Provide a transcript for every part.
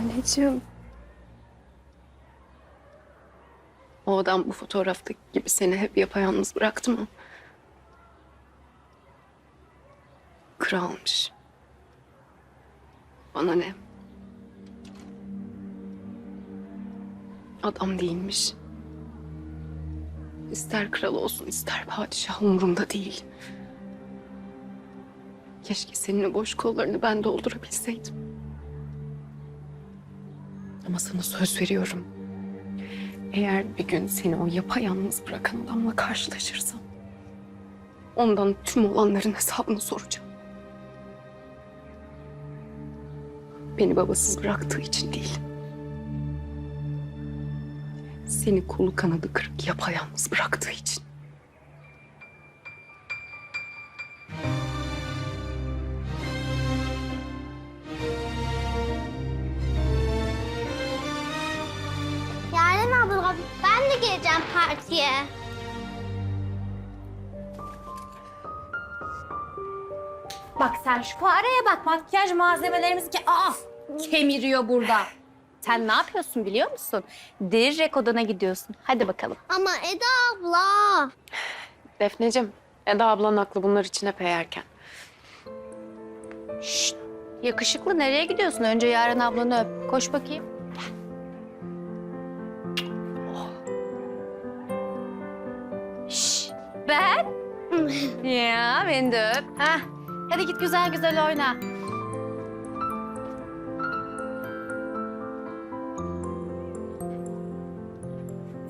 Anneciğim. O adam bu fotoğraftaki gibi seni hep yapayalnız bıraktı mı? Kralmış. Bana ne? Adam değilmiş. İster kral olsun ister padişah umurumda değil. Keşke senin boş kollarını ben doldurabilseydim. Ama sana söz veriyorum. Eğer bir gün seni o yapayalnız bırakan adamla karşılaşırsam... ...ondan tüm olanların hesabını soracağım. Beni babasız bıraktığı için değil. Seni kolu kanadı kırık yapayalnız bıraktığı için. Abla ben de geleceğim partiye. Bak sen şu fareye bak makyaj malzemelerimiz ki aa kemiriyor burada. Sen ne yapıyorsun biliyor musun? Direkt odana gidiyorsun. Hadi bakalım. Ama Eda abla. Defneciğim, Eda ablan haklı bunlar için hep eğerken. Şşt, yakışıklı nereye gidiyorsun? Önce Yaren ablanı öp. Koş bakayım. Ben? ya beni de öp. Hah. Hadi git güzel güzel oyna.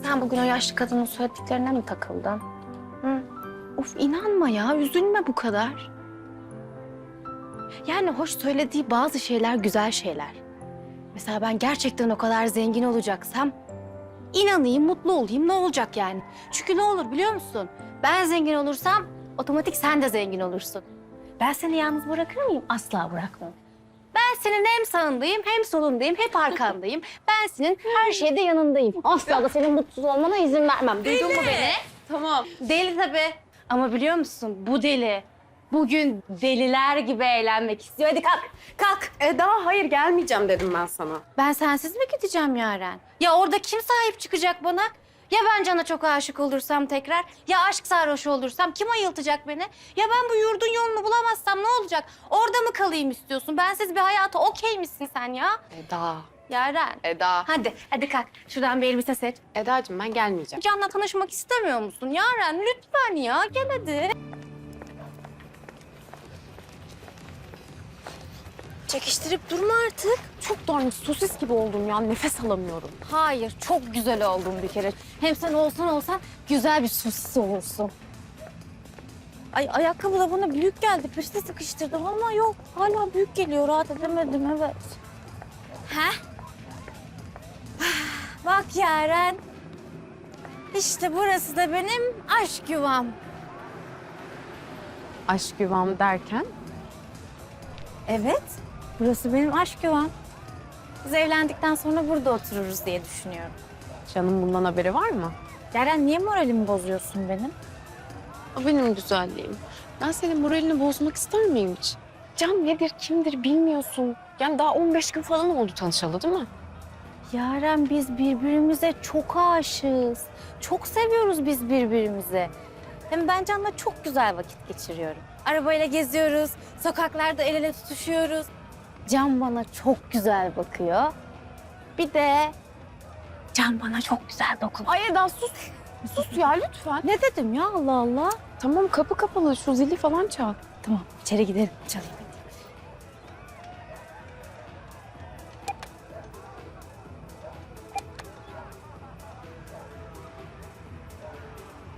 Sen bugün o yaşlı kadının söylediklerine mi takıldın? Hı? Of inanma ya, üzülme bu kadar. Yani hoş söylediği bazı şeyler güzel şeyler. Mesela ben gerçekten o kadar zengin olacaksam inanayım, mutlu olayım ne olacak yani? Çünkü ne olur biliyor musun? Ben zengin olursam otomatik sen de zengin olursun. Ben seni yalnız bırakır mıyım? Asla bırakmam. Ben senin hem sağındayım hem solundayım, hep arkandayım. Ben senin her şeyde yanındayım. Asla da senin mutsuz olmana izin vermem. Duydun mu beni? Tamam. Deli tabii. Ama biliyor musun bu deli bugün deliler gibi eğlenmek istiyor. Hadi kalk, kalk. Eda hayır gelmeyeceğim dedim ben sana. Ben sensiz mi gideceğim Yaren? Ya orada kim sahip çıkacak bana? Ya ben Can'a çok aşık olursam tekrar? Ya aşk sarhoşu olursam kim ayıltacak beni? Ya ben bu yurdun yolunu bulamazsam ne olacak? Orada mı kalayım istiyorsun? Bensiz bir hayata okey misin sen ya? Eda. Yaren. Eda. Hadi, hadi kalk. Şuradan bir elbise seç. Eda'cığım ben gelmeyeceğim. Can'la tanışmak istemiyor musun? Yaren lütfen ya gel hadi. Çekiştirip durma artık. Çok aynı sosis gibi oldum ya. Nefes alamıyorum. Hayır, çok güzel oldun bir kere. Hem sen olsan olsan güzel bir sosis olursun. Ay ayakkabı da bana büyük geldi. Peşte sıkıştırdım ama yok. Hala büyük geliyor. Rahat edemedim evet. He? Bak Yaren. İşte burası da benim aşk yuvam. Aşk yuvam derken? Evet. Burası benim aşk yuvam. Biz evlendikten sonra burada otururuz diye düşünüyorum. Canım bundan haberi var mı? Yaren niye moralimi bozuyorsun benim? O benim güzelliğim. Ben senin moralini bozmak ister miyim hiç? Can nedir, kimdir bilmiyorsun. Yani daha 15 gün falan oldu tanışalı değil mi? Yaren biz birbirimize çok aşığız. Çok seviyoruz biz birbirimizi. Hem ben Can'la çok güzel vakit geçiriyorum. Arabayla geziyoruz, sokaklarda el ele tutuşuyoruz. Can bana çok güzel bakıyor. Bir de Can bana çok güzel dokunuyor. Ay Eda sus. Sus ya lütfen. Ne dedim ya Allah Allah? Tamam kapı kapalı. Şu zili falan çal. Tamam içeri gidelim çalayım.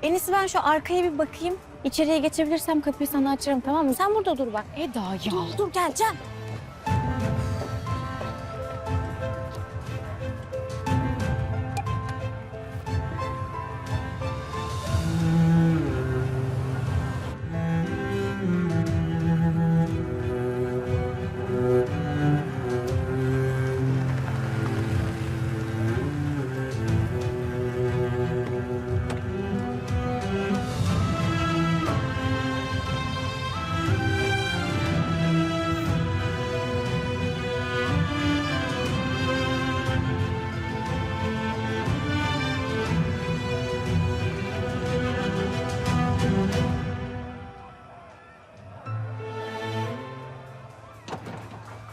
En iyisi ben şu arkaya bir bakayım. İçeriye geçebilirsem kapıyı sana açarım tamam mı? Sen burada dur bak. Eda ya. Dur dur geleceğim.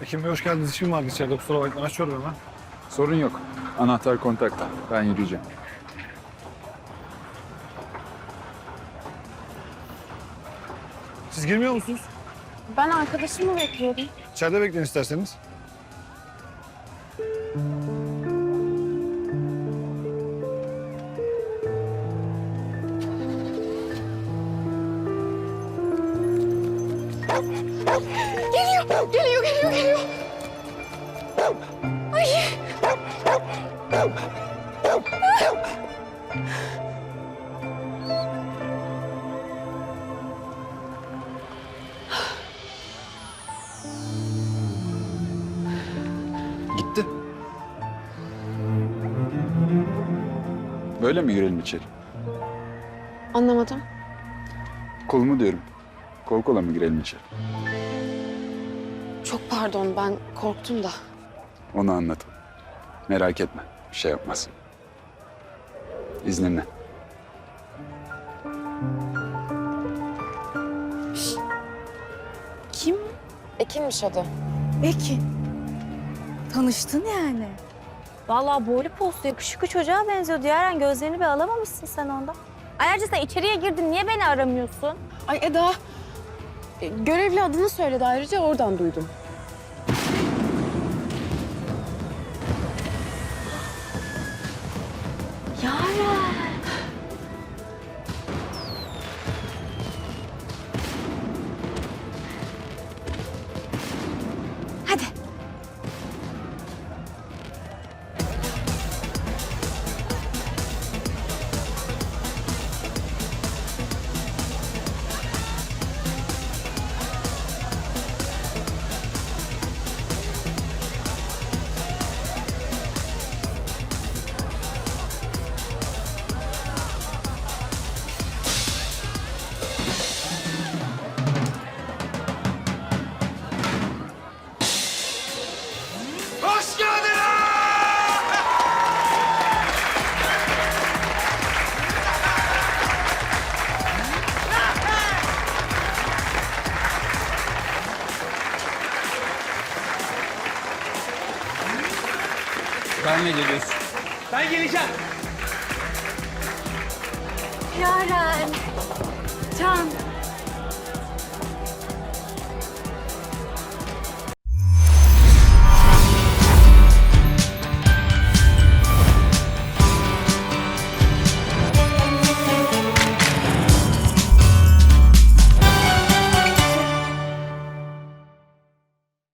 Ekim Bey hoş geldiniz. İşim vardı içeride kusura bakmayın. Açıyorum hemen. Sorun yok. Anahtar kontakta. Ben yürüyeceğim. Siz girmiyor musunuz? Ben arkadaşımı bekliyorum. İçeride bekleyin isterseniz. Geliyor, geliyor. Böyle mi girelim içeri? Anlamadım. Kolumu diyorum. Kol kola mı girelim içeri? Çok pardon ben korktum da. Onu anladım. Merak etme. Bir şey yapmaz. İzninle. Kim? Ekin'miş adı. Ekin. Tanıştın yani. Vallahi boylu postu yakışıklı çocuğa benziyordu Yaren. Gözlerini bir alamamışsın sen ondan. Ayrıca sen içeriye girdin. Niye beni aramıyorsun? Ay Eda, e, görevli adını söyledi ayrıca oradan duydum. Yaren. Benle geliyorsun. Ben geleceğim. Yaren. Can.